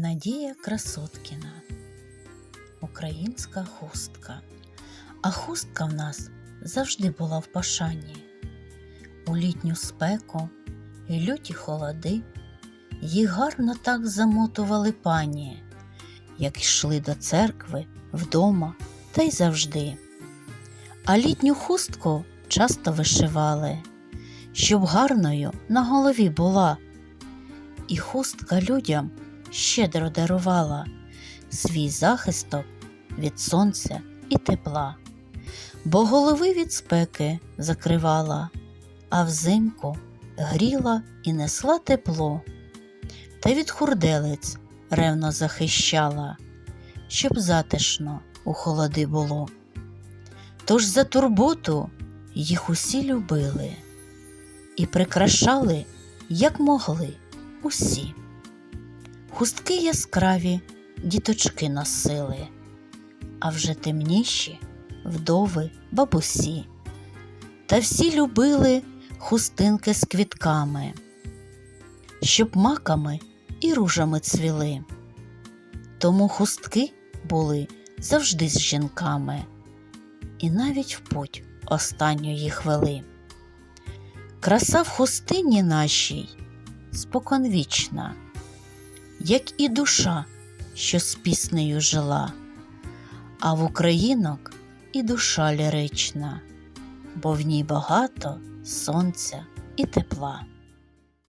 Надія Красоткіна. Українська хустка. А хустка в нас завжди була в пошані. У літню спеку і люті холоди їх гарно так замотували пані, як йшли до церкви вдома та й завжди. А літню хустку часто вишивали, щоб гарною на голові була. І хустка людям щедро дарувала свій захисток від сонця і тепла, бо голови від спеки закривала, а взимку гріла і несла тепло, та від хурделиць ревно захищала, щоб затишно у холоди було. Тож за турботу їх усі любили і прикрашали, як могли, усі. Хустки яскраві діточки носили, а вже темніші вдови бабусі. Та всі любили хустинки з квітками, щоб маками і ружами цвіли. Тому хустки були завжди з жінками, і навіть в путь останню їх вели. Краса в хустині нашій споконвічна, як і душа, що з піснею жила, а в українок і душа лірична, бо в ній багато сонця і тепла.